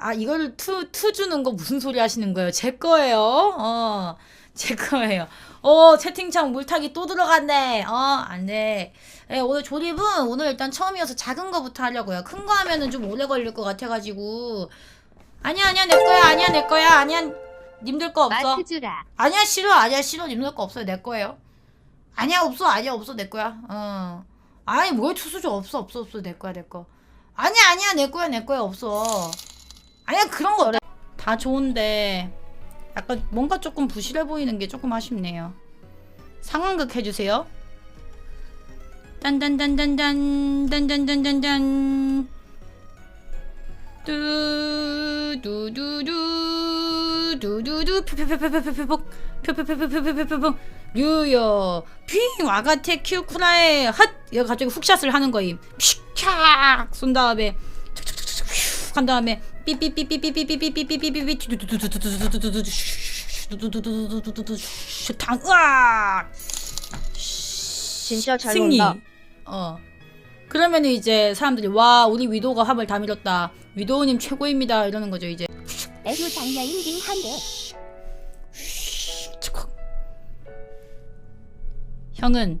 아 이거를 투, 투 주는 거 무슨 소리 하시는 거예요? 제 거예요. 어, 제 거예요. 어, 채팅창 물타기 또 들어갔네. 어, 안 돼. 예, 오늘 조립은 오늘 일단 처음이어서 작은 거부터 하려고요. 큰 거 하면은 좀 오래 걸릴 것 같아가지고. 아니야, 아니야, 내 거야, 아니야, 내 거야, 아니야. 님들 거 없어. 마트 주라. 아니야, 싫어, 아니야, 싫어. 님들 거 없어요. 내 거예요. 아니야, 없어, 아니야, 없어, 내 거야. 어. 아니, 뭘 투수죠? 없어, 없어, 없어. 내 거야, 내 거. 아니야, 아니야, 내 거야, 내 거야, 없어. 그런 거. 다 좋은데, 약간 뭔가 조금 부실해 보이는 게 조금 아쉽네요. 상황극 해주세요. 딴딴딴딴딴, 딴딴딴딴딴. 뚜두두두 두두두. 표표표표표표폭 표표표표표표폭 뉴요. 핑 와가테 큐쿠라에 핫 여기 갑자기 훅샷을 하는 거임. 픽캬 쏜 다음에. 휙한 다음에 삐삐삐삐삐삐삐삐삐삐삐삐 당 으악 진짜 잘 승리. 논다. 어. 그러면 이제 사람들이 와 우리 위도가 합을 다 밀었다. 위도우님 최고입니다 이러는 거죠 이제. 애도 장녀인긴 한데. 형은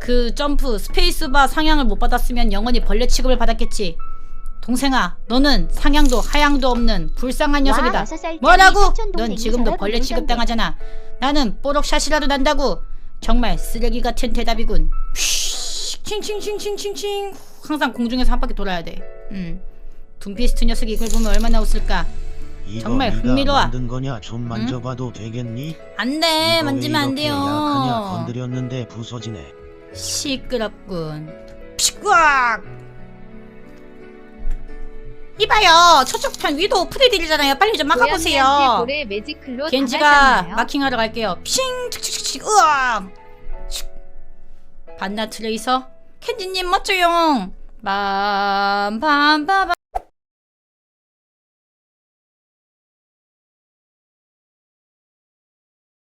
그 점프 스페이스바 상향을 못 받았으면 영원히 벌레 취급을 받았겠지. 동생아, 너는 상향도 하향도 없는 불쌍한 녀석이다. 여섯 뭐라고? 사촌 넌 동생이 지금도 저를 벌레 보는 취급당하잖아. 나는 뽀록샷이라도 난다고. 정말 쓰레기 같은 대답이군. 칭칭칭칭칭칭. 항상 공중에서 한 바퀴 돌아야 돼. 음. 둠피스트 녀석이 이걸 보면 얼마나 웃을까. 이거 정말 네가 흥미로워. 만든 거냐? 좀 만져봐도 되겠니? 안 돼, 이거 만지면 안 이렇게 돼요. 약하냐? 건드렸는데 부서지네. 시끄럽군. 피쉬꽉! 이봐요, 저쪽 편 위도 프리딜이잖아요. 빨리 좀 막아보세요. 겐지가? 마킹하러 갈게요. 핑! 칙칙칙칙! 칙. 반나 트레이서? 켄지님 멋져요. 빰빰빰빰